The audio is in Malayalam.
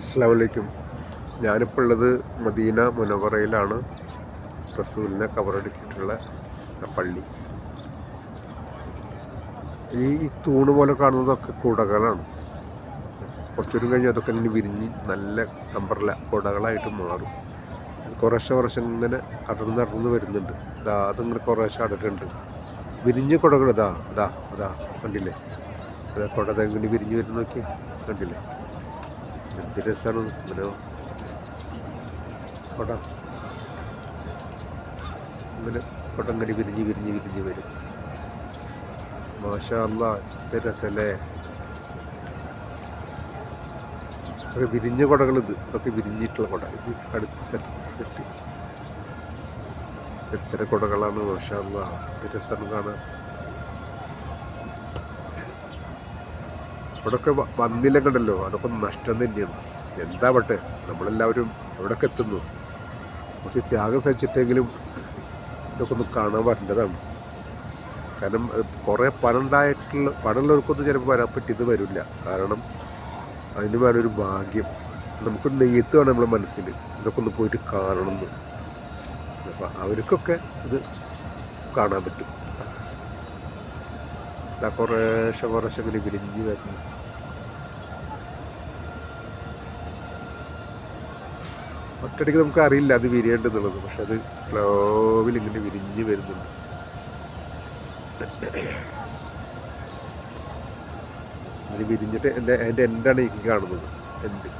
അസ്സാം വലൈക്കും ഞാനിപ്പോൾ ഉള്ളത് മദീന മുനവറയിലാണ്. റസൂലിനെ കവറടുക്കിയിട്ടുള്ള പള്ളി. ഈ തൂണ് പോലെ കാണുന്നതൊക്കെ കുടകളാണ്. കുറച്ചൊരു കഴിഞ്ഞ് അതൊക്കെ ഇങ്ങനെ വിരിഞ്ഞ് നല്ല അമ്പർല കുടകളായിട്ട് മാറും. കുറേശ്ശെ കുറേശ്ശെ ഇങ്ങനെ അടർന്ന് അടർന്ന് വരുന്നുണ്ട്. ഇതാ അതിങ്ങനെ കുറേശ്ശെ അടട്ടുണ്ട് വിരിഞ്ഞ കുടകൾ ഇതാ അതാ അതാ കണ്ടില്ലേ? അതാ കുട ഇങ്ങനെ വിരിഞ്ഞ് വരുന്നൊക്കെ കണ്ടില്ലേ? എന്ത് രസമാണ് ഇങ്ങനെ കുട. ഇങ്ങനെ കുട ഇങ്ങനെ വിരിഞ്ഞ് വിരിഞ്ഞ് വിരിഞ്ഞ് വരും. മാഷാ അല്ലാ എന്ത് രസമല്ലേ അതൊക്കെ വിരിഞ്ഞ കുടകൾ ഇത് അതൊക്കെ വിരിഞ്ഞിട്ടുള്ള കുട. ഇത് അടുത്ത സെറ്റ് സെറ്റ് എത്ര കുടകളാണ് മാഷാ അല്ലാ എന്ത് കാണാൻ. വന്നില്ലെങ്കിൽ വന്നില്ല കണ്ടല്ലോ. അതൊക്കെ നഷ്ടം തന്നെയാണ്. എന്താ പട്ടെ നമ്മളെല്ലാവരും എവിടൊക്കെ എത്തുന്നു. പക്ഷെ ത്യാഗം സഹിച്ചിട്ടെങ്കിലും ഇതൊക്കെ ഒന്ന് കാണാൻ പറ്റേണ്ടതാണ്. കാരണം കുറേ പണമുണ്ടായിട്ടുള്ള പണമുള്ളവർക്കൊന്നും ചിലപ്പോൾ വരാൻ പറ്റിയത് വരില്ല. കാരണം അതിന് വേണൊരു ഭാഗ്യം. നമുക്ക് നെയ്യത്ത് വേണം നമ്മുടെ മനസ്സിൽ. ഇതൊക്കെ ഒന്ന് പോയിട്ട് കാണണം എന്ന്. അപ്പോൾ അവർക്കൊക്കെ ഇത് കാണാൻ പറ്റും. ഇതാ കുറേശ്ശെ കുറേശ്ശെ ഇങ്ങനെ വിരിഞ്ഞ് വരുന്നു ഒറ്റയടിക്ക് നമുക്ക് അറിയില്ല അത് വിരിയേണ്ടതുള്ളത് പക്ഷെ അത് സ്ലോവിൽ ഇങ്ങനെ വിരിഞ്ഞ് വരുന്നുണ്ട്. അത് വിരിഞ്ഞിട്ട് എന്റെ എന്റെ എന്റാണ് ഈ കാണുന്നത് എന്റെ